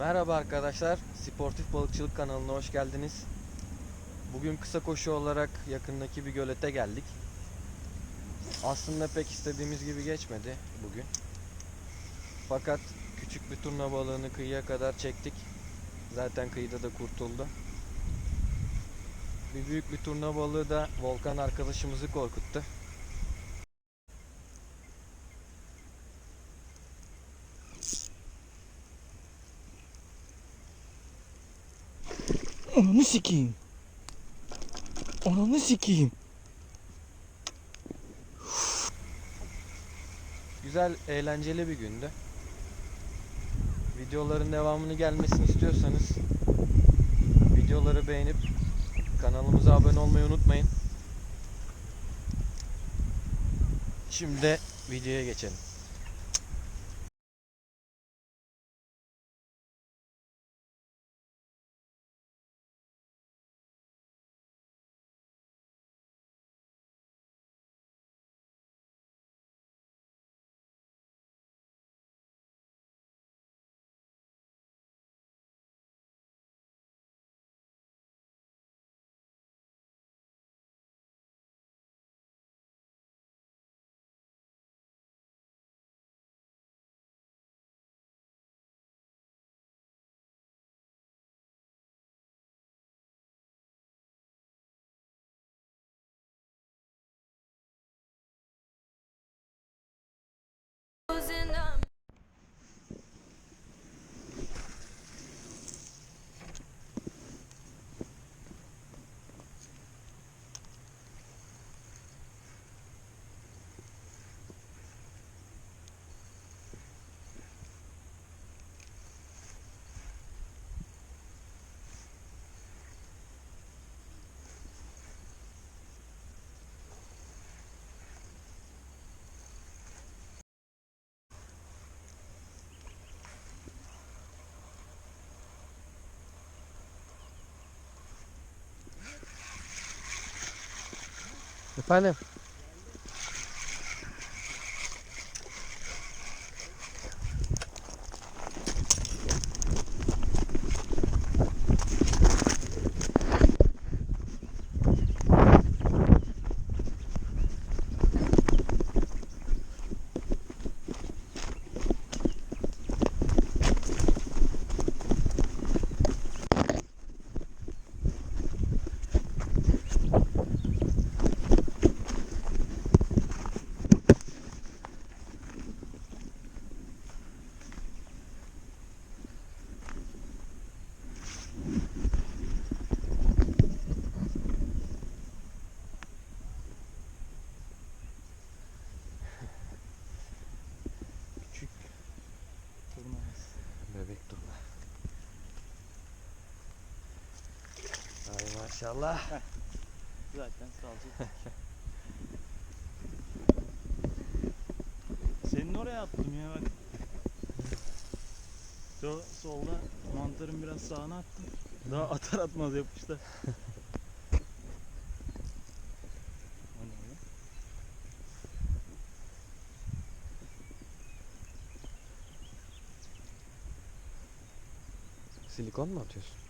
Merhaba arkadaşlar, Sportif Balıkçılık kanalına hoş geldiniz. Bugün kısa koşu olarak yakındaki bir gölete geldik. Aslında pek istediğimiz gibi geçmedi bugün. Fakat küçük bir turna balığını kıyıya kadar çektik. Zaten kıyıda da kurtuldu. Bir büyük bir turna balığı da Volkan arkadaşımızı korkuttu. Ananı sikeyim. Ananı sikeyim. Güzel, eğlenceli bir gündü. Videoların devamını gelmesini istiyorsanız videoları beğenip kanalımıza abone olmayı unutmayın. Şimdi de videoya geçelim. Efendim? Maşallah. Zaten salacak. Senin oraya attım ya bak. Şu solda mantarın biraz sağına attım. Daha atar atmaz yapıştı. O ne ya? Silikon mu atıyorsun?